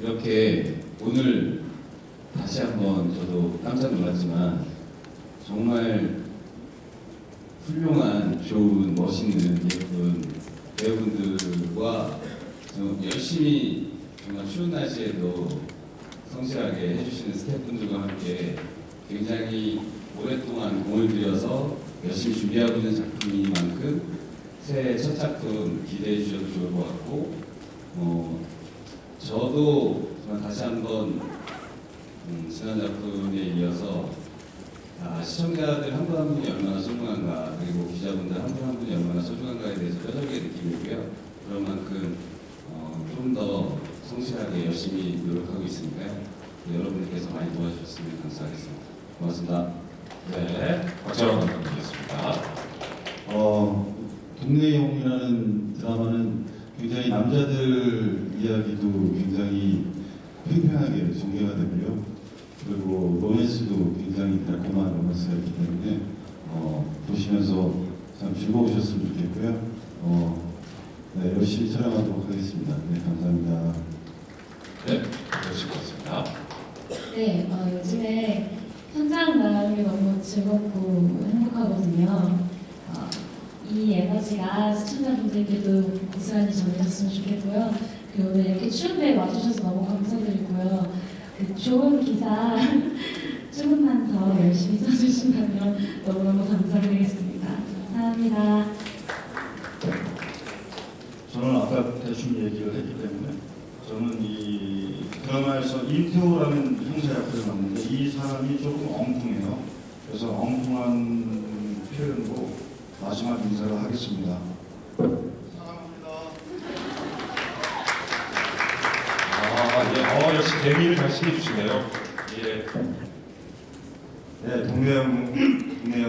이렇게 오늘 다시 한번 저도 깜짝 놀랐지만 정말 훌륭한, 좋은, 멋있는 예쁜 배우분들과 좀 열심히 정말 추운 날씨에도 성실하게 해주시는 스태프분들과 함께 굉장히 오랫동안 공을 들여서 열심히 준비하고 있는 작품이니만큼 새해 첫 작품 기대해 주셔도 좋을 것 같고 어, 저도 다시 한번 음, 지난 작품에 이어서 아, 시청자들 한 분 한 분이 얼마나 소중한가 그리고 기자분들 한 분 한 분이 얼마나 소중한가에 대해서 뼈저리게 느끼고요. 그런 만큼 어, 좀 더 성실하게 열심히 노력하고 있으니까요. 여러분들께서 많이 도와주셨으면 감사하겠습니다. 고맙습니다. 네, 박재원 감독님이었습니다. 어, 동네용이라는 드라마는 굉장히 남자들 이야기도 굉장히 팽팽하게 전개가 되고요. 그리고 로맨스도 굉장히 달콤한 로맨스가 있기 때문에 어, 보시면서 참 즐거우셨으면 좋겠고요. 어, 네, 열심히 촬영하도록 하겠습니다. 네, 감사합니다. 네, 그러실 것 같습니다. 네, 어, 요즘에 현장 나가기 너무 즐겁고 행복하거든요. 어, 이 에너지가 시청자분들께도 고스란히 전해졌으면 좋겠고요. 그리고 오늘 이렇게 추운데 와주셔서 너무 감사드리고요. 그 좋은 기사 조금만 더 열심히 써주신다면 너무너무 감사드리겠습니다. 감사합니다. 저는 아까 대충 얘기를 했기 때문에 저는 이 드라마에서 임태호라는 형사 역할을 맡는데 이 사람이 조금 엉뚱해요. 그래서 엉뚱한 표현으로 마지막 인사를 하겠습니다. 아, 예, 어, 역시 대미를 잘 챙겨주시네요. 예. 네, 동네 형 동네 형